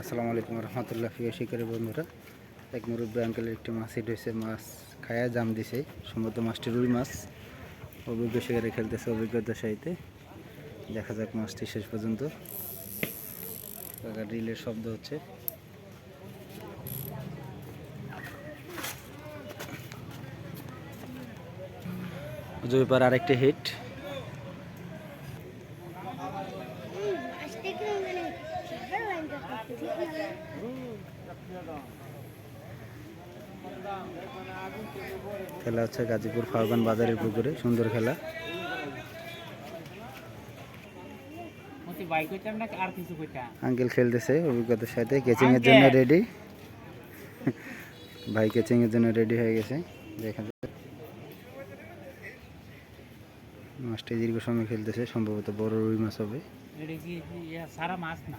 আসসালামু আলাইকুম রহমতুল্লাহ প্রিয় শিকারী বন্ধুরা। এক মুরব্বী আঙ্কেলের একটি মাছ হিট হয়েছে মাছ খায়া জাম দিছে, সম্ভবত মাছটি রুই মাছ। অভিজ্ঞ শিকারে খেলতেছে অভিজ্ঞতার সাহিতে দেখা যাক মাছটি শেষ পর্যন্ত। রিলের শব্দ হচ্ছে। জয়পার আরেকটি হিট খেলা হচ্ছে গাজীপুর ফারগান বাজারের পুকুরে সুন্দর খেলা। আঙ্কেল খেলতেছে অভিজ্ঞতার সাথে কেচিং এর জন্য রেডি ভাই কেচিং এর জন্য রেডি হয়ে গেছে দেখা যাক। মাছটি দীর্ঘ সময় খেলতেছে সম্ভবত বড় রুই মাছ হবে। এটা কি সারা মাছ না?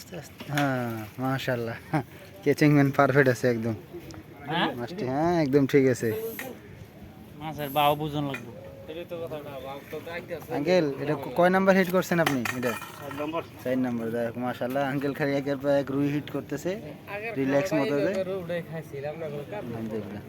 আস্তে আস্তে হ্যাঁ মাশাল্লাহ কেচিং ম্যান পারফেক্ট আছে একদম। হ্যাঁ? মাছটি হ্যাঁ একদম ঠিক আছে। মাছের বাও বুঝন লাগবো। আঙ্কেল এটা কয় নাম্বার হিট করছেন আপনি? এটা? চার নাম্বার যাই হোক মাশাল্লাহ আঙ্কেল খালি একের পর এক রুই হিট করতেছে। রিল্যাক্স মতো আলহামদুলিল্লাহ।